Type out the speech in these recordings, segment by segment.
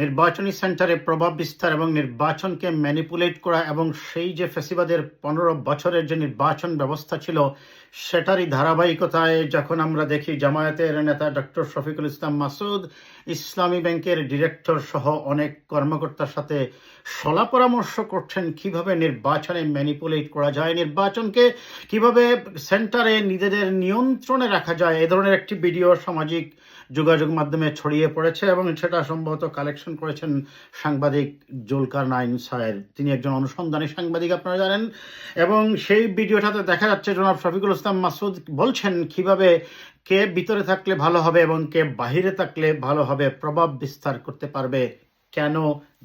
নির্বাচনী সেন্টারে প্রভাব বিস্তার এবং নির্বাচনকে ম্যানিপুলেট করা এবং সেই যে ফেসিবাদের পনেরো বছরের যে নির্বাচন ব্যবস্থা ছিল, সেটারই ধারাবাহিকতায় যখন আমরা দেখি জামায়াতের নেতা ডক্টর শফিকুল ইসলাম মাসুদ, ইসলামী ব্যাংকের ডিরেক্টর সহ অনেক কর্মকর্তার সাথে সলা পরামর্শ করছেন কীভাবে নির্বাচনে ম্যানিপুলেট করা যায়, নির্বাচনকে কীভাবে সেন্টারে নিজেদের নিয়ন্ত্রণে রাখা যায়, এ ধরনের একটি ভিডিও সামাজিক যোগাযোগ মাধ্যমে ছড়িয়ে পড়েছে এবং সেটা সম্ভবত কালেকশন করেছেন সাংবাদিক জুলকার নাইন সাহেব তিনি একজন অনুসন্ধানী সাংবাদিক, আপনারা জানেন। এবং সেই ভিডিওটাতে দেখা যাচ্ছে, জনাব শফিকুল ইসলাম মাসুদ বলছেন, কীভাবে কে ভিতরে থাকলে ভালো হবে এবং কে বাহিরে থাকলে ভালো হবে, প্রভাব বিস্তার করতে পারবে, কেন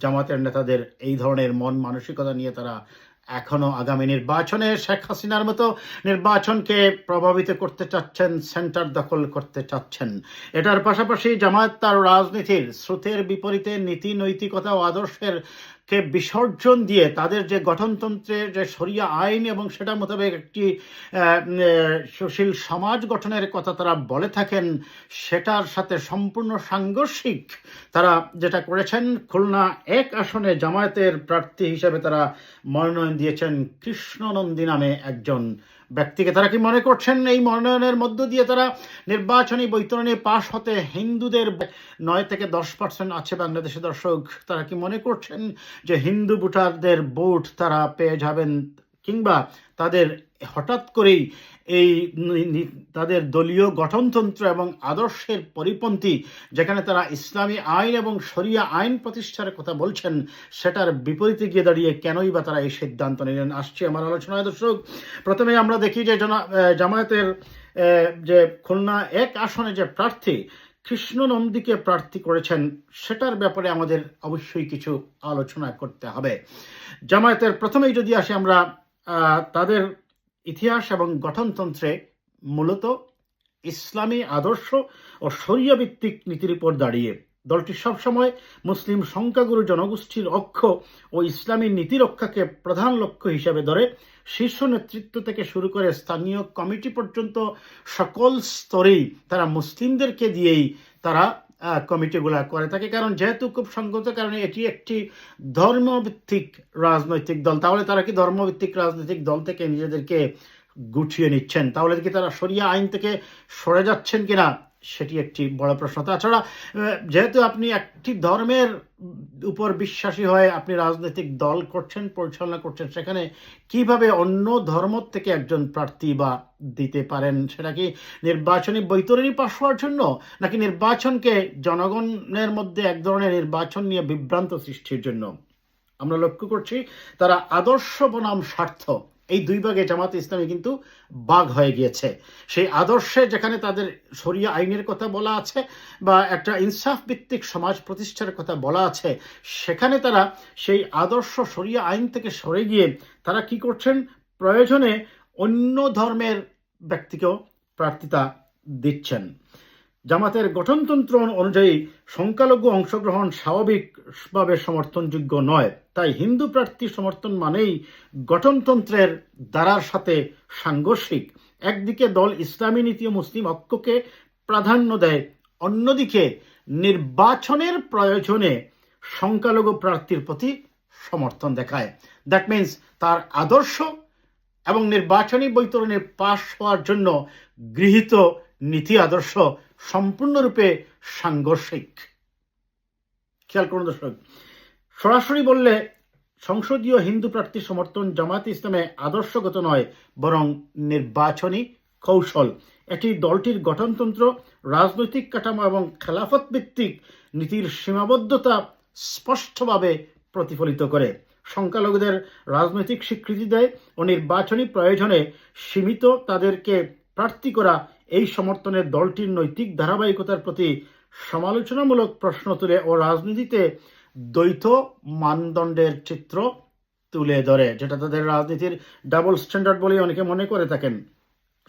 জামাতের নেতাদের এই ধরনের মন মানসিকতা নিয়ে তারা এখনও আগামী নির্বাচনে শেখ হাসিনার মতো নির্বাচনকে প্রভাবিত করতে চাচ্ছেন, সেন্টার দখল করতে চাচ্ছেন। এটার পাশাপাশি জামায়াত তার রাজনীতির স্রোতের বিপরীতে নীতি নৈতিকতা ও আদর্শের কে বিসর্জন দিয়ে তাদের যে গঠনতন্ত্রের যে সরিয়া আইন এবং সেটা মোতাবেক একটি সুশীল সমাজ গঠনের কথা তারা বলে থাকেন, সেটার সাথে সম্পূর্ণ সাংঘর্ষিক তারা যেটা করেছেন, খুলনা এক আসনে জামায়াতের প্রার্থী হিসেবে তারা মনোনয়ন দিয়েছেন কৃষ্ণনন্দী নামে একজন ব্যক্তিকে তারা কি মনে করছেন এই মনোনয়নের মধ্য দিয়ে তারা নির্বাচনী বৈতরণে পাশ হতে হিন্দুদের নয় থেকে দশ পার্সেন্ট আছে বাংলাদেশের দর্শক, তারা কি মনে করছেন যে হিন্দু ভোটারদের ভোট তারা পেয়ে যাবেন কিংবা তাদের হঠাৎ করেই এই তাদের দলীয় গঠনতন্ত্র এবং আদর্শের পরিপন্থী, যেখানে তারা ইসলামী আইন এবং শরিয়া আইন প্রতিষ্ঠার কথা বলছেন, সেটার বিপরীতে গিয়ে দাঁড়িয়ে কেনই বা তারা এই সিদ্ধান্ত নিলেন? আসছে আমার আলোচনায়, দর্শক। প্রথমে আমরা দেখি যে জামায়াতের যে খুলনা এক আসনে যে প্রার্থী কৃষ্ণ নন্দীকে প্রার্থী করেছেন, সেটার ব্যাপারে আমাদের অবশ্যই কিছু আলোচনা করতে হবে। জামায়াতের প্রথমেই যদি আসি আমরা তাদের ইতিহাস এবং গঠনতন্ত্রে মূলত ইসলামী আদর্শ ও শরিয়া ভিত্তিক নীতির উপর দাঁড়িয়ে। দলটি সবসময় মুসলিম সংখ্যাগুরু জনগোষ্ঠীর অক্ষ ও ইসলামী নীতি রক্ষাকে প্রধান লক্ষ্য হিসাবে ধরে শীর্ষ নেতৃত্ব থেকে শুরু করে স্থানীয় কমিটি পর্যন্ত সকল স্তরেই তারা মুসলিমদেরকে দিয়েই তারা কমিটিগুলা করে থাকে। কারণ যেহেতু খুব সংগত কারণে এটি একটি ধর্মভিত্তিক রাজনৈতিক দল, তাহলে তারা কি ধর্মভিত্তিক রাজনৈতিক দল থেকে নিজেদেরকে গুছিয়ে নিচ্ছেন? তাহলে কি তারা সরিয়া আইন থেকে সরে যাচ্ছেন কিনা? সেটি একটি বড় প্রশ্ন। তাছাড়া যেহেতু আপনি একটি ধর্মের উপর বিশ্বাসী হয়ে আপনি রাজনৈতিক দল করছেন, পরিচালনা করছেন, সেখানে কীভাবে অন্য ধর্ম থেকে একজন প্রার্থী বা দিতে পারেন? সেটা কি নির্বাচনী বৈতরণী পাশ হওয়ার জন্য, নাকি নির্বাচনকে জনগণের মধ্যে এক ধরনের নির্বাচন নিয়ে বিভ্রান্ত সৃষ্টির জন্য? আমরা লক্ষ্য করছি, তারা আদর্শ বনাম স্বার্থ এই দুই ভাগে জামাত ইসলামী কিন্তু বাঘ হয়ে গিয়েছে। সেই আদর্শে যেখানে তাদের শরিয়া আইনের কথা বলা আছে বা একটা ইনসাফ ভিত্তিক সমাজ প্রতিষ্ঠার কথা বলা আছে, সেখানে তারা সেই আদর্শ শরিয়া আইন থেকে সরে গিয়ে তারা কি করছেন? প্রয়োজনে অন্য ধর্মের ব্যক্তিকেও প্রার্থিতা দিচ্ছেন। জামাতের গঠনতন্ত্র অনুযায়ী সংখ্যালঘু অংশগ্রহণ স্বাভাবিকভাবে সমর্থনযোগ্য নয়। তাই হিন্দু প্রার্থী সমর্থন মানেই গঠনতন্ত্রের দ্বারার সাথে সাংঘর্ষিক। একদিকে দল ইসলামী নীতি ও মুসলিম ঐক্যকে প্রাধান্য দেয়, অন্যদিকে নির্বাচনের প্রয়োজনে সংখ্যালঘু প্রার্থীর প্রতি সমর্থন দেখায়। দ্যাট মিন্স তার আদর্শ এবং নির্বাচনী বৈতরণে পাশ হওয়ার জন্য গৃহীত নীতি আদর্শ সম্পূর্ণরূপে সাংঘর্ষিক। খেয়াল করুন দর্শক, সরাসরি বললে সংসদীয় হিন্দু প্রার্থী সমর্থন জামাত ইসলামে আদর্শগত নয়, বরং নির্বাচনী কৌশল। এটি দলটির গঠনতন্ত্র, রাজনৈতিক কাঠামো এবং খেলাফত ভিত্তিক নীতির সীমাবদ্ধতা স্পষ্টভাবে প্রতিফলিত করে। সংখ্যালঘুদের রাজনৈতিক স্বীকৃতি দেয় ও নির্বাচনী প্রয়োজনে সীমিত তাদেরকে প্রার্থী করা এই সমর্থনের দলটির নৈতিক ধারাবাহিকতার প্রতি সমালোচনামূলক প্রশ্ন তুলে ও রাজনীতিতে দ্বৈত মানদণ্ডের চিত্র তুলে ধরে, যেটা তাদের রাজনীতির ডাবল স্ট্যান্ডার্ড বলে অনেকে মনে করে থাকেন।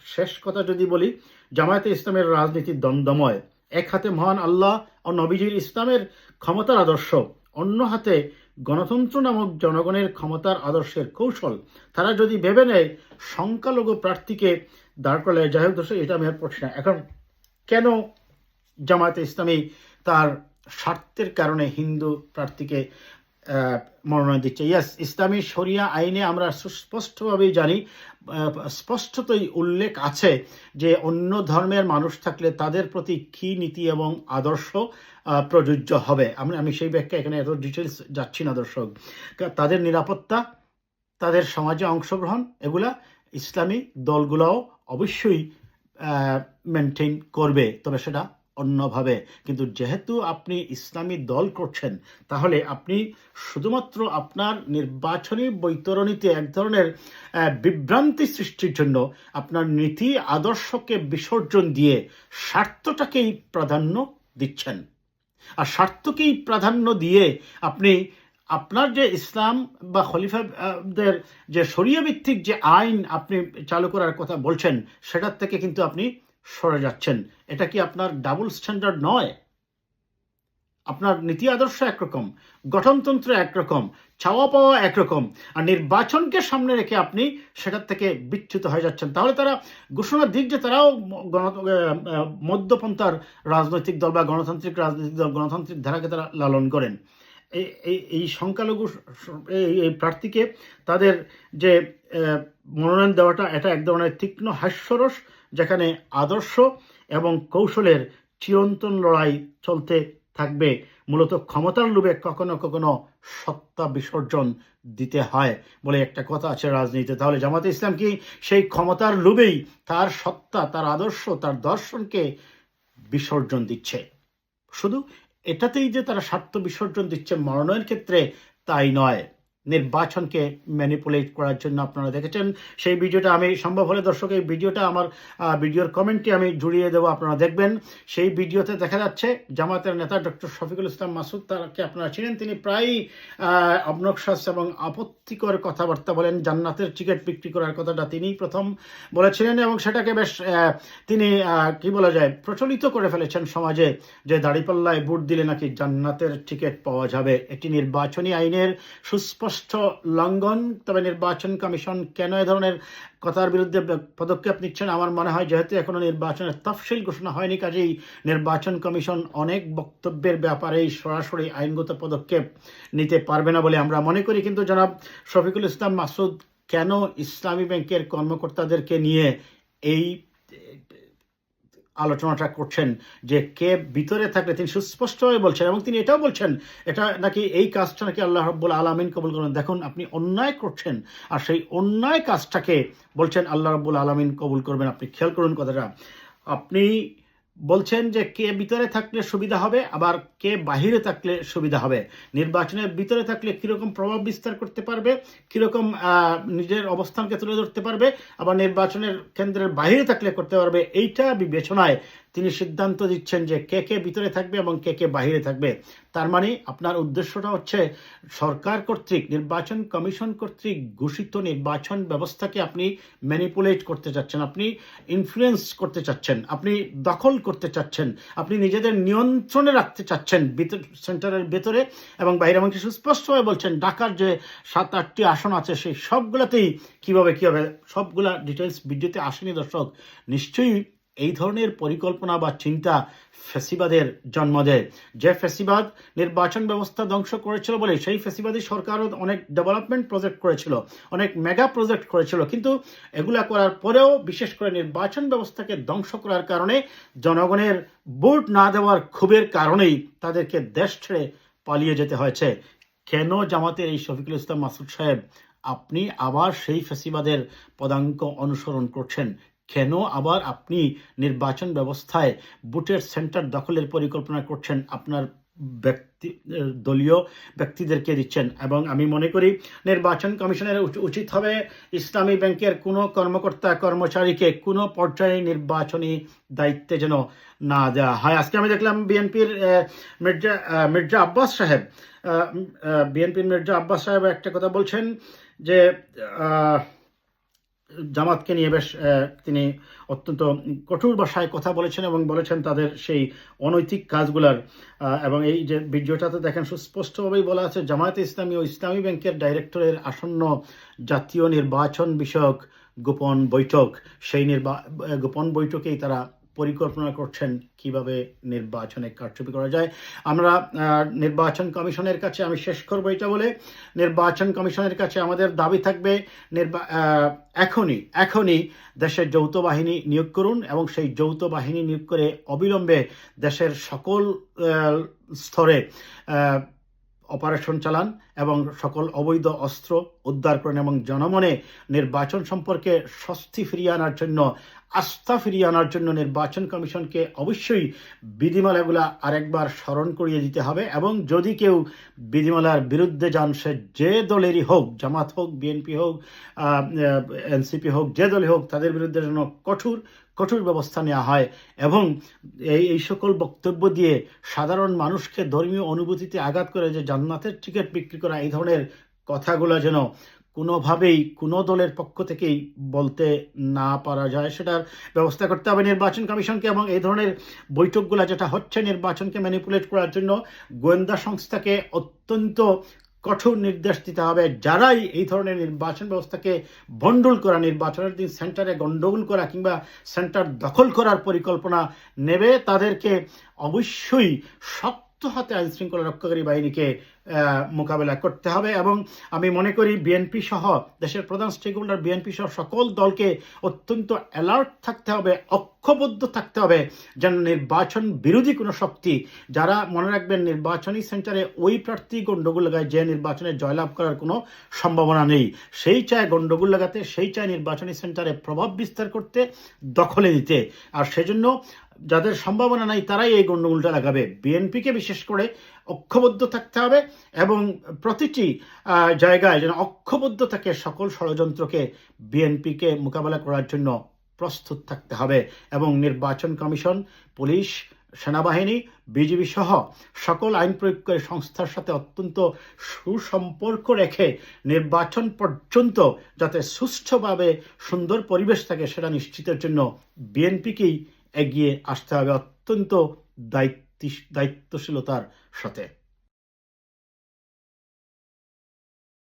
শেষ কথা যদি বলি, জামায়াতে ইসলামের রাজনীতি দ্বন্দ্বময়। এক হাতে মহান আল্লাহ ও নবীজির ইসলামের ক্ষমতার আদর্শ, অন্য হাতে গণতন্ত্র নামক জনগণের ক্ষমতার আদর্শের কৌশল, তারা যদি ভেবে নেয়, সংখ্যালঘু প্রার্থীকে দাঁড় করলে, যাই হোক দর্শক এটা আমি আর পড়ছি না। এখন কেন জামায়াতে ইসলামী তার স্বার্থের কারণে হিন্দু প্রার্থীকে মনোনয়ন দিচ্ছে। ইয়াস ইসলামী শরিয়া আইনে আমরা সুস্পষ্টভাবেই জানি স্পষ্টতই উল্লেখ আছে যে অন্য ধর্মের মানুষ থাকলে তাদের প্রতি কী নীতি এবং আদর্শ প্রযোজ্য হবে। আমি আমি সেই ব্যাখ্যা এখানে এত ডিটেলস যাচ্ছি না, দর্শক। তাদের নিরাপত্তা, তাদের সমাজে অংশগ্রহণ, এগুলা ইসলামী দলগুলাও অবশ্যই মেনটেন করবে। তবে সেটা অন্যভাবে। কিন্তু যেহেতু আপনি ইসলামী দল করছেন, তাহলে আপনি শুধুমাত্র আপনার নির্বাচনী বৈতরণীতে এক ধরনের বিভ্রান্তি সৃষ্টির জন্য আপনার নীতি, আদর্শকে বিসর্জন দিয়ে স্বার্থটাকেই প্রাধান্য দিচ্ছেন। আর স্বার্থকেই প্রাধান্য দিয়ে আপনি আপনার যে ইসলাম বা খলিফাদের যে শরীয় ভিত্তিক যে আইন আপনি চালু করার কথা বলছেন, সেটার থেকে কিন্তু আপনি সরে যাচ্ছেন। এটা কি আপনার ডাবল স্ট্যান্ডার্ড নয়? আপনার নীতি আদর্শ একরকম, গঠনতন্ত্র একরকম, চাওয়া পাওয়া একরকম, আর নির্বাচনকে সামনে রেখে আপনি সেটার থেকে বিচ্যুত হয়ে যাচ্ছেন। তাহলে তারা ঘোষণা দিক যে তারাও গণ মধ্যপন্থার রাজনৈতিক দল বা গণতান্ত্রিক রাজনৈতিক দল, গণতান্ত্রিক ধারাকে তারা লালন করেন। এই এই সংখ্যালঘু এই প্রার্থীকে তাদের যে মনোনয়ন দেওয়াটা, এটা এক ধরনের তীক্ষ্ণ হাস্যরস যেখানে আদর্শ এবং কৌশলের চিরন্তন লড়াই চলতে থাকবে। মূলত ক্ষমতার লোভে কখনো কখনো সত্তা বিসর্জন দিতে হয় বলে একটা কথা আছে রাজনীতিতে। তাহলে জামাতে ইসলাম কি সেই ক্ষমতার লোভেই তার সত্তা, তার আদর্শ, তার দর্শনকে বিসর্জন দিচ্ছে? শুধু এটাতেই যে তারা স্বার্থ বিসর্জন দিচ্ছে মনোনয়নের ক্ষেত্রে তাই নয়। নির্বাচনকে ম্যানিপুলেট করার জন্য আপনারা দেখেছেন। সেই ভিডিওটা আমি সম্ভব হলে দর্শক এই ভিডিওটা আমার ভিডিওর কমেন্টে আমি জুড়িয়ে দেবো আপনারা দেখবেন। সেই ভিডিওতে দেখা যাচ্ছে জামাতের নেতা ডক্টর শফিকুল ইসলাম মাসুদ তাকে আপনারা ছিলেন তিনি প্রায়ই আহ, অবনক্সাস এবং আপত্তিকর কথাবার্তা বলেন। জান্নাতের টিকিট বিক্রি করার কথাটা তিনিই প্রথম বলেছিলেন এবং সেটাকে বেশ তিনি কি বলা যায় প্রচলিত করে ফেলেছেন সমাজে যে দাড়িপাল্লায় ভোট দিলে নাকি জান্নাতের টিকিট পাওয়া যাবে। এটি নির্বাচনী আইনের সুস্পষ্ট লঙ্ঘন, তবে নির্বাচন কমিশন কেন এ ধরনের কথার বিরুদ্ধে পদক্ষেপ নিচ্ছেন? আমার মনে হয়, যেহেতু এখনও নির্বাচনের তফসিল ঘোষণা হয়নি, কাজেই নির্বাচন কমিশন অনেক বক্তব্যের ব্যাপারেই সরাসরি আইনগত পদক্ষেপ নিতে পারবে না বলে আমরা মনে করি। কিন্তু জনাব শফিকুল ইসলাম মাসুদ, কেন ইসলামী ব্যাংকের কর্মকর্তাদেরকে নিয়ে এই আলোচনাটা করছেন যে কে ভিতরে থাকলে তিনি সুস্পষ্টভাবে বলছেন এবং তিনি এটাও বলছেন, এটা নাকি এই কাজটা নাকি আল্লাহ রব্বুল আলমিন কবুল করেন? দেখুন, আপনি অন্যায় করছেন আর সেই অন্যায় কাজটাকে বলছেন, আল্লাহ রব্বুল আলমিন কবুল করবেন। আপনি খেয়াল করুন কথাটা। আপনি বলছেন যে কে ভিতরে থাকলে সুবিধা হবে, আবার কে বাহিরে থাকলে সুবিধা হবে? নির্বাচনের ভিতরে থাকলে কীরকম প্রভাব বিস্তার করতে পারবে? কীরকম নিজের অবস্থানকে তুলে ধরতে পারবে? আবার নির্বাচনের কেন্দ্রের বাহিরে থাকলে করতে পারবে? এইটা বিবেচনায় তিনি সিদ্ধান্ত দিচ্ছেন যে কে কে ভিতরে থাকবে এবং কে কে বাহিরে থাকবে। তার মানে আপনার উদ্দেশ্যটা হচ্ছে সরকার কর্তৃক, নির্বাচন কমিশন কর্তৃক ঘোষিত নির্বাচন ব্যবস্থাকে আপনি ম্যানিপুলেট করতে চাচ্ছেন, আপনি ইনফ্লুয়েন্স করতে চাচ্ছেন, আপনি দখল করতে চাচ্ছেন, আপনি নিজেদের নিয়ন্ত্রণে রাখতে চাচ্ছেন সেন্টারের ভেতরে এবং বাইরে এমনকি সুস্পষ্টভাবে বলছেন, ঢাকার যে সাত আটটি আসন আছে, সেই সবগুলোতেই কীভাবে কি হবে, সবগুলা ডিটেলস ভিডিওতে আসেনি দর্শক। নিশ্চয়ই এই ধরনের পরিকল্পনা বা চিন্তা ফেসিবাদের জন্ম দেয়। যে ফেসিবাদ নির্বাচন ব্যবস্থা ধ্বংস করেছিল বলে সেই ফেসিবাদী সরকারও অনেক ডেভেলপমেন্ট প্রজেক্ট করেছিল, অনেক মেগা প্রজেক্ট করেছিল। কিন্তু এগুলা করার পরেও বিশেষ করে নির্বাচন ব্যবস্থাকে ধ্বংস করার কারণে জনগণের ভোট না দেওয়ার ক্ষোভের কারণেই তাদেরকে দেশ ছেড়ে পালিয়ে যেতে হয়েছে। কেন জামাতের এই শফিকুল ইসলাম মাসুদ সাহেব আপনি আবার সেই ফেসিবাদের পদাঙ্ক অনুসরণ করছেন? কেন আবার আপনি নির্বাচন ব্যবস্থায় বুথের সেন্টার দখলের পরিকল্পনা করছেন? আপনার ব্যক্তি, দলীয় ব্যক্তিদেরকে দিচ্ছেন। এবং আমি মনে করি নির্বাচন কমিশনের উচিত হবে ইসলামী ব্যাংকের কোনো কর্মকর্তা, কর্মচারীকে কোনো পর্যায়ে নির্বাচনী দায়িত্বে যেন না দেওয়া হয়। আজকে আমি দেখলাম বিএনপির মির্জা মির্জা আব্বাস সাহেব বিএনপির মির্জা আব্বাস সাহেব একটা কথা বলছেন যে জামাতকে নিয়ে বেশ তিনি অত্যন্ত কঠোর ভাষায় কথা বলেছেন এবং বলেছেন তাদের সেই অনৈতিক কাজগুলার এবং এই যে ভিডিওটাতে দেখেন সুস্পষ্টভাবেই বলা আছে, জামায়াতে ইসলামী ও ইসলামী ব্যাংকের ডাইরেক্টরের আসন্ন জাতীয় নির্বাচন বিষয়ক গোপন বৈঠক, সেই নির্বা, গোপন বৈঠকেই তারা পরিকল্পনা করছেন কীভাবে নির্বাচনে কারচুপি করা যায়। আমরা নির্বাচন কমিশনের কাছে আমি শেষ করব এটা বলে। নির্বাচন কমিশনের কাছে আমাদের দাবি থাকবে, নির্বা এখনই এখনই দেশের যৌথ বাহিনী নিয়োগ করুন এবং সেই যৌথ বাহিনী নিয়োগ করে অবিলম্বে দেশের সকল স্তরে অপারেশন চালান এবং সকল অবৈধ অস্ত্র উদ্ধার করেন এবং জনমনে নির্বাচন সম্পর্কে স্বস্তি ফিরিয়ে আনার জন্য, আস্থা ফিরিয়ে আনার জন্য নির্বাচন কমিশনকে অবশ্যই বিধিমালাগুলা আরেকবার স্মরণ করিয়ে দিতে হবে এবং যদি কেউ বিধিমালার বিরুদ্ধে যান, সে যে দলেরই হোক, জামাত হোক, বিএনপি হোক এনসিপি হোক, যে দলই হোক, তাদের বিরুদ্ধে যেন কঠোর কঠোর ব্যবস্থা নেওয়া হয় এবং এই এই সকল বক্তব্য দিয়ে সাধারণ মানুষকে ধর্মীয় অনুভূতিতে আঘাত করে যে জান্নাতের টিকিট বিক্রি করা, এই ধরনের কথাগুলো যেন কোনোভাবেই কোনো দলের পক্ষ থেকেই বলতে না পারা যায়, সেটার ব্যবস্থা করতে হবে নির্বাচন কমিশনকে এবং এই ধরনের বৈঠকগুলো যেটা হচ্ছে নির্বাচনকে ম্যানিপুলেট করার জন্য গোয়েন্দা সংস্থাকে অত্যন্ত কঠোর নির্দেশ দিতে হবে। যারাই এই ধরনের নির্বাচন ব্যবস্থাকে বন্ডল করা নির্বাচনের দিন সেন্টারে গণ্ডগোল করা কিংবা সেন্টার দখল করার পরিকল্পনা নেবে, তাদেরকে অবশ্যই শক্ত হাতে আইনশৃঙ্খলা রক্ষাকারী বাহিনীকে মোকাবেলা করতে হবে এবং আমি মনে করি বিএনপি সহ দেশের প্রধান স্টেক হোল্ডার বিএনপি সহ সকল দলকে অত্যন্ত অ্যালার্ট থাকতে হবে, ঐক্যবদ্ধ থাকতে হবে যেন নির্বাচন বিরোধী কোনো শক্তি, যারা মনে রাখবেন নির্বাচনী সেন্টারে ওই প্রার্থী গণ্ডগোল লাগায় যে নির্বাচনে জয়লাভ করার কোনো সম্ভাবনা নেই। সেই চায় গণ্ডগোল লাগাতে, সেই চায় নির্বাচনী সেন্টারে প্রভাব বিস্তার করতে, দখলে দিতে আর সেজন্য যাদের সম্ভাবনা নাই তারাই এই গণ্ডগোলটা লাগাবে। বিএনপিকে বিশেষ করে ঐক্যবদ্ধ থাকতে হবে এবং প্রতিটি জায়গায় যেন অক্ষবদ্ধ থাকে সকল ষড়যন্ত্রকে, বিএনপিকে মোকাবেলা করার জন্য প্রস্তুত থাকতে হবে এবং নির্বাচন কমিশন, পুলিশ, সেনাবাহিনী, বিজিবি সহ সকল আইন প্রয়োগকারী সংস্থার সাথে অত্যন্ত সুসম্পর্ক রেখে নির্বাচন পর্যন্ত যাতে সুষ্ঠুভাবে সুন্দর পরিবেশ থাকে সেটা নিশ্চিতের জন্য বিএনপিকেই এগিয়ে আসতে হবে। অত্যন্ত দায়িত্ব দায়িত্বশীলতার সাথে।